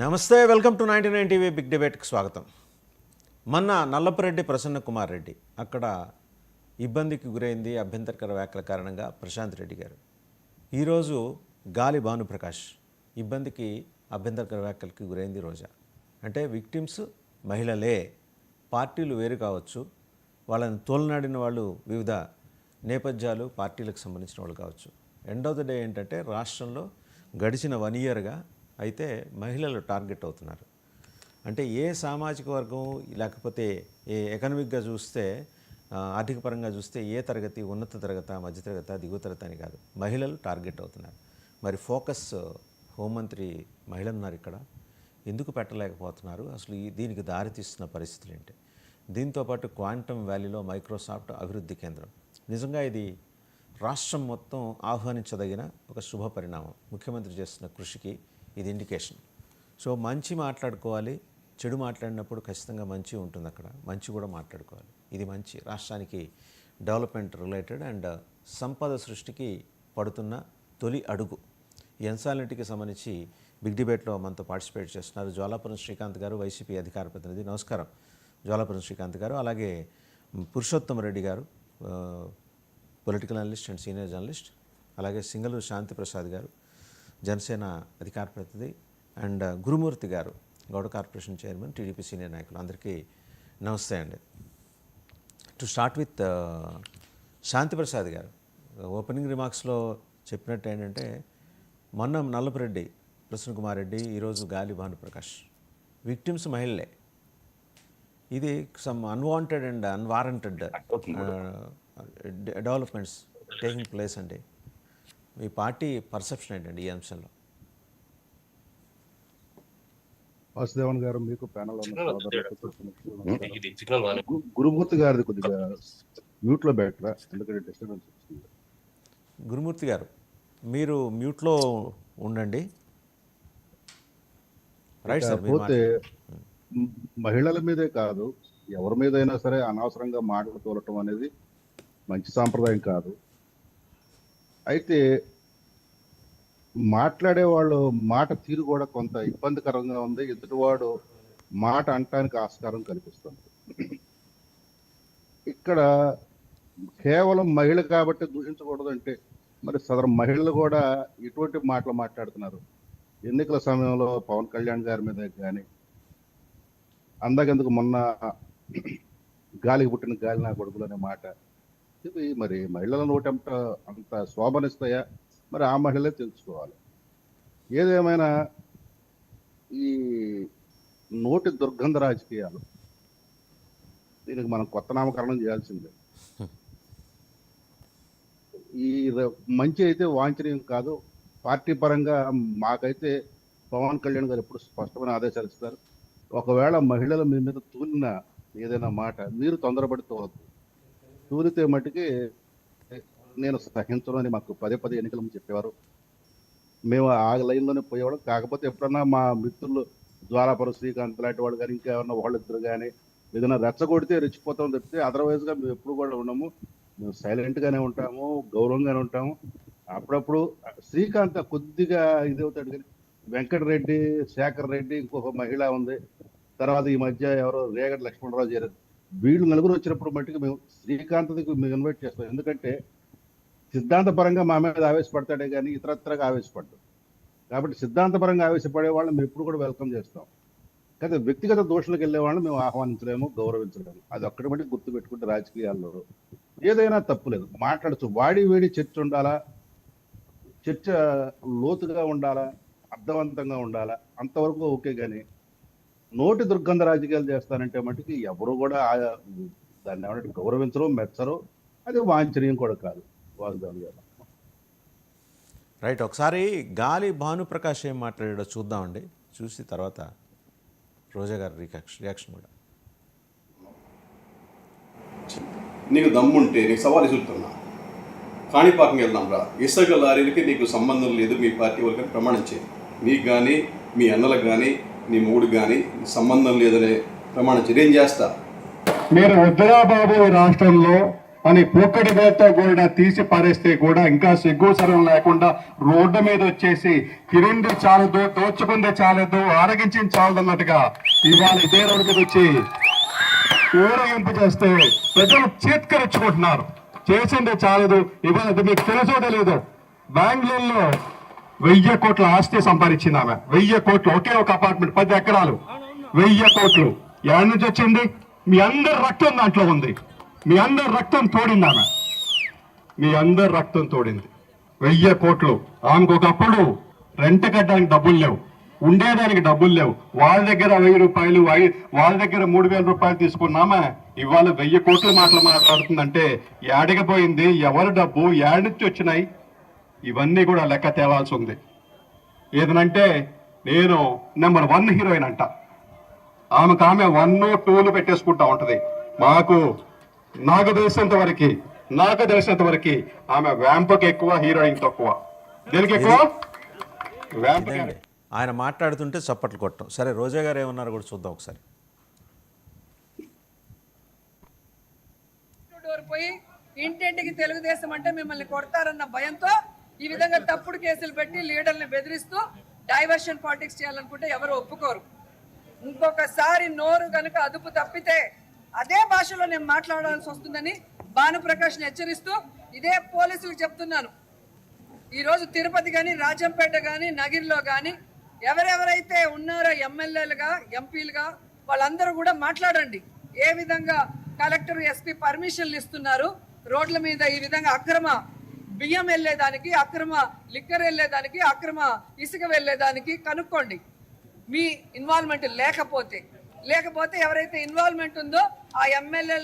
నమస్తే welcome to ninety nine TV big డిబేట్కి స్వాగతం. మొన్న నల్లపరెడ్డి ప్రసన్న కుమార్ రెడ్డి అక్కడ ఇబ్బందికి గురైంది అభ్యంతరకర వ్యాఖ్యల కారణంగా ప్రశాంత్ రెడ్డి గారు. ఈరోజు గాలి భానుప్రకాష్ ఇబ్బందికి అభ్యంతరకర వ్యాఖ్యలకి గురైంది రోజా. అంటే విక్టిమ్స్ మహిళలే పార్టీలు వేరు కావచ్చు వాళ్ళని తోలనాడిన వాళ్ళు వివిధ నేపథ్యాలు పార్టీలకు సంబంధించిన వాళ్ళు కావచ్చు. ఎండ్ ఆఫ్ ద డే ఏంటంటే రాష్ట్రంలో గడిచిన వన్ ఇయర్గా అయితే మహిళలు టార్గెట్ అవుతున్నారు. అంటే ఏ సామాజిక వర్గం లేకపోతే ఏ ఎకనమిక్గా చూస్తే ఆర్థిక పరంగా చూస్తే ఏ తరగతి ఉన్నత తరగత మధ్యతరగత దిగువ తరగతి అని కాదు. మహిళలు టార్గెట్ అవుతున్నారు. మరి ఫోకస్ హోంమంత్రి మహిళలున్నారు ఇక్కడ. ఎందుకు పెట్టలేకపోతున్నారు? అసలు ఈ దీనికి దారితీస్తున్న పరిస్థితులు ఏంటి? దీంతోపాటు క్వాంటమ్ వ్యాలీలో మైక్రోసాఫ్ట్ అభివృద్ధి కేంద్రం. నిజంగా ఇది రాష్ట్రం మొత్తం ఆహ్వానించదగిన ఒక శుభ పరిణామం. ముఖ్యమంత్రి చేస్తున్న కృషికి ఇది ఇండికేషన్ సో మంచి మాట్లాడుకోవాలి చెడు మాట్లాడినప్పుడు ఖచ్చితంగా మంచి ఉంటుంది అక్కడ. మంచి కూడా మాట్లాడుకోవాలి. ఇది మంచి. రాష్ట్రానికి డెవలప్మెంట్ రిలేటెడ్ అండ్ సంపద సృష్టికి పడుతున్న తొలి అడుగు. ఈ సంబంధించి బిగ్ డిబేట్లో మనతో పార్టిసిపేట్ చేస్తున్నారు జ్వాలాపురం శ్రీకాంత్ గారు వైసీపీ అధికార ప్రతినిధి. నమస్కారం. జ్వాలాపురం శ్రీకాంత్ గారు అలాగే పురుషోత్తమ రెడ్డి గారు political analyst and senior journalist అలాగే సింగళూరు శాంతి ప్రసాద్ గారు. జనసేన అధికార ప్రతినిధి అండ్ గురుమూర్తి గారు Gowda corporation chairman TDP senior నాయకులు. అందరికీ నమస్తే అండి. టు స్టార్ట్ విత్ శాంతిప్రసాద్ గారు. ఓపెనింగ్ రిమార్క్స్లో చెప్పినట్టు ఏంటంటే మొన్న నల్లపురెడ్డి ప్రసన్న కుమార్ రెడ్డి ఈరోజు గాలి భానుప్రకాష్ విక్టిమ్స్ మహిళలే. ఇది some unwanted and unwarranted developments taking place అండి. మీ పార్టీ పర్సెప్షన్ ఏంటండి ఈ అంశంలో? వాసుదేవన్ గారు మీకు ప్యానల్ గురుమూర్తి గారిది కొద్దిగా మ్యూట్లో బెటరా? ఎందుకంటే డిస్టర్బెన్స్ గురుమూర్తి గారు మీరు మ్యూట్లో ఉండండి. రైట్ సార్ పోతే మహిళల మీదే కాదు ఎవరి మీదైనా సరే అనవసరంగా మాటలు తోలటం అనేది మంచి సాంప్రదాయం కాదు. అయితే మాట్లాడే వాళ్ళు మాట తీరు కూడా కొంత ఇబ్బందికరంగా ఉంది. ఎదుటివాడు మాట అంటానికి ఆస్కారం కల్పిస్తుంది. ఇక్కడ కేవలం మహిళ కాబట్టి దూషించకూడదు అంటే మరి సదరు మహిళలు కూడా ఇటువంటి మాటలు మాట్లాడుతున్నారు. ఎన్నికల సమయంలో పవన్ కళ్యాణ్ గారి మీద కానీ అందాకెందుకు మొన్న గాలికి పుట్టిన గాలి నా కొడుకులు అనే మాట ఇవి మరి మహిళల నోటంట అంత శోభనిస్తాయా? మరి ఆ మహిళలే తెలుసుకోవాలి. ఏదేమైనా ఈ నోటి దుర్గంధ రాజకీయాలు దీనికి మనం కొత్త నామకరణం చేయాల్సిందే. ఈ మంచి అయితే వాంఛనీయం కాదు పార్టీ పరంగా మాకైతే పవన్ కళ్యాణ్ గారు ఎప్పుడు స్పష్టమైన ఆదేశాలు ఇస్తారు. ఒకవేళ మహిళలు మీ మీద తూలిన ఏదైనా మాట మీరు తొందరపడి తోలద్దు. తూలితే మటుకి నేను సహించడం అని మాకు పదే పదే ఎన్నికల ముందు చెప్పేవారు. మేము ఆ లైన్లోనే పోయేవాళ్ళం. కాకపోతే ఎప్పుడన్నా మా మిత్రులు ద్వారాపురం శ్రీకాంత్ లాంటి వాళ్ళు కానీ ఇంకా ఏమన్నా వాళ్ళిద్దరు కానీ ఏదైనా రెచ్చగొడితే రెచ్చిపోతాం తప్పితే అదర్వైజ్గా మేము ఎప్పుడు కూడా ఉండము. మేము సైలెంట్గానే ఉంటాము గౌరవంగానే ఉంటాము. అప్పుడప్పుడు శ్రీకాంత్ కొద్దిగా ఇది అవుతాడు కానీ వెంకటరెడ్డి శేఖర్ రెడ్డి ఇంకొక మహిళ ఉంది. తర్వాత ఈ మధ్య ఎవరో రేగడి లక్ష్మణరావు చేరారు. వీళ్ళు నలుగురు వచ్చినప్పుడు మట్టుకు మేము శ్రీకాంత్కి మేము ఇన్వైట్ చేస్తాం. ఎందుకంటే సిద్ధాంతపరంగా మా మీద ఆవేశపడతాడే కానీ ఇతరత్రగా ఆవేశపడ్డు. కాబట్టి సిద్ధాంతపరంగా ఆవేశపడే వాళ్ళని మేము ఎప్పుడు కూడా వెల్కమ్ చేస్తాం. కానీ వ్యక్తిగత దోషులకు వెళ్ళే వాళ్ళని మేము ఆహ్వానించలేము గౌరవించలేము. అది ఒక్కటి బట్టి గుర్తు పెట్టుకుంటే రాజకీయాల్లో ఏదైనా తప్పులేదు మాట్లాడచ్చు వాడి వేడి చర్చ ఉండాలా? చర్చ లోతుగా ఉండాలా? అర్థవంతంగా ఉండాలా? అంతవరకు ఓకే కానీ నోటి దుర్గంధ రాజకీయాలు చేస్తానంటే మటుకి ఎవరు కూడా ఆ- దాన్ని ఏమంటే గౌరవించరు మెచ్చరు. అది వాంఛనీయం కూడా కాదు వాగ్దానం గారు. రైట్ ఒకసారి గాలి భానుప్రకాష్ ఏం మాట్లాడాడో చూద్దామండి. చూసి తర్వాత రోజా గారి రియాక్షన్ రియాక్షన్ కూడా. నీకు దమ్ముంటే నీకు సవాల్ ఇసురుతున్నా కాణిపాకం వెళ్దాం రా. ఇసుక లారీలకి నీకు సంబంధం లేదు మీ పార్టీ వాళ్ళకి ప్రమాణం చేయి. నీకు కానీ మీ అన్నలకు కానీ నీ మూడు కానీ సంబంధం లేదనే ప్రమాణం చర్యం చేస్తా. మీరు వద్దురా రాష్ట్రంలో అని పోకటి వేలతో కూడా తీసి పారేస్తే కూడా ఇంకా సిగ్గు సరం లేకుండా రోడ్డు మీద వచ్చేసి తిరింది చాలదు దోచుకుందే చాలదు ఆరగించింది చాలదు అన్నట్టుగా ఇవాళ ఇదే రోడ్డు మీద వచ్చి ఊరేగింపు చేస్తే ప్రజలు చేత్కరించుకుంటున్నారు. చేసిందే చాలదు ఇవాళ మీకు తెలుసో తెలియదు బెంగళూరులో వెయ్యి కోట్ల ఆస్తి సంపాదించింది ఆమె. వెయ్యి కోట్లు ఒకే ఒక అపార్ట్మెంట్ పది ఎకరాలు. వెయ్యి కోట్లు. ఎవరి నుంచి వచ్చింది? మీ అందరి రక్తం దాంట్లో ఉంది. మీ అందరి రక్తం తోడింది ఆమె. మీ అందరి రక్తం తోడింది. వెయ్యి కోట్లు. ఆమెకు ఒకప్పుడు రెంట్ కట్టడానికి డబ్బులు లేవు. ఉండేదానికి డబ్బులు లేవు. వాళ్ళ దగ్గర వెయ్యి రూపాయలు వాళ్ళ దగ్గర మూడు వేల రూపాయలు తీసుకున్నామా ఇవాళ వెయ్యి కోట్ల మాటలు మాట్లాడుతుందంటే ఏడకపోయింది ఎవరి డబ్బు? ఏడ నుంచి వచ్చినాయి? ఇవన్నీ కూడా లెక్క తేవాల్సి ఉంది. ఏదనంటే నేను నెంబర్ వన్ హీరోయిన్ అంట. ఆమెకు ఆమె వన్ టూలు పెట్టేసుకుంటా ఉంటది. మాకు నాకు తెలిసినంత వరకు నాకు తెలిసినంత వరకు ఆమె వ్యాంపకి ఎక్కువ హీరోయిన్ తక్కువ. దేనికి ఎక్కువ? ఆయన మాట్లాడుతుంటే చప్పట్లు కొట్టం సరే రోజా గారు ఏమన్నారు కూడా చూద్దాం ఒకసారి. పోయి ఇంటింటికి తెలుగుదేశం అంటే మిమ్మల్ని కొడతారన్న భయంతో ఈ విధంగా తప్పుడు కేసులు పెట్టి లీడర్ని బెదిరిస్తూ డైవర్షన్ పాలిటిక్స్ చేయాలనుకుంటే ఎవరు ఒప్పుకోరు. ఇంకొకసారి నోరు కనుక అదుపు తప్పితే అదే భాషలో నేను మాట్లాడాల్సి వస్తుందని భానుప్రకాష్ని హెచ్చరిస్తూ ఇదే పోలీసులకు చెప్తున్నాను. ఈరోజు తిరుపతి కానీ రాజంపేట కానీ నగిరిలో కానీ ఎవరెవరైతే ఉన్నారో ఎమ్మెల్యేలుగా ఎంపీలుగా వాళ్ళందరూ కూడా మాట్లాడండి. ఏ విధంగా కలెక్టర్ ఎస్పీ పర్మిషన్లు ఇస్తున్నారు? రోడ్ల మీద ఈ విధంగా అక్రమ బియ్యం వెళ్ళేదానికి అక్రమ లిక్కర్ వెళ్ళేదానికి అక్రమ ఇసుక వెళ్ళేదానికి కనుక్కోండి. మీ ఇన్వాల్వ్మెంట్ లేకపోతే లేకపోతే ఎవరైతే ఇన్వాల్వ్మెంట్ ఉందో ఆ ఎమ్మెల్యే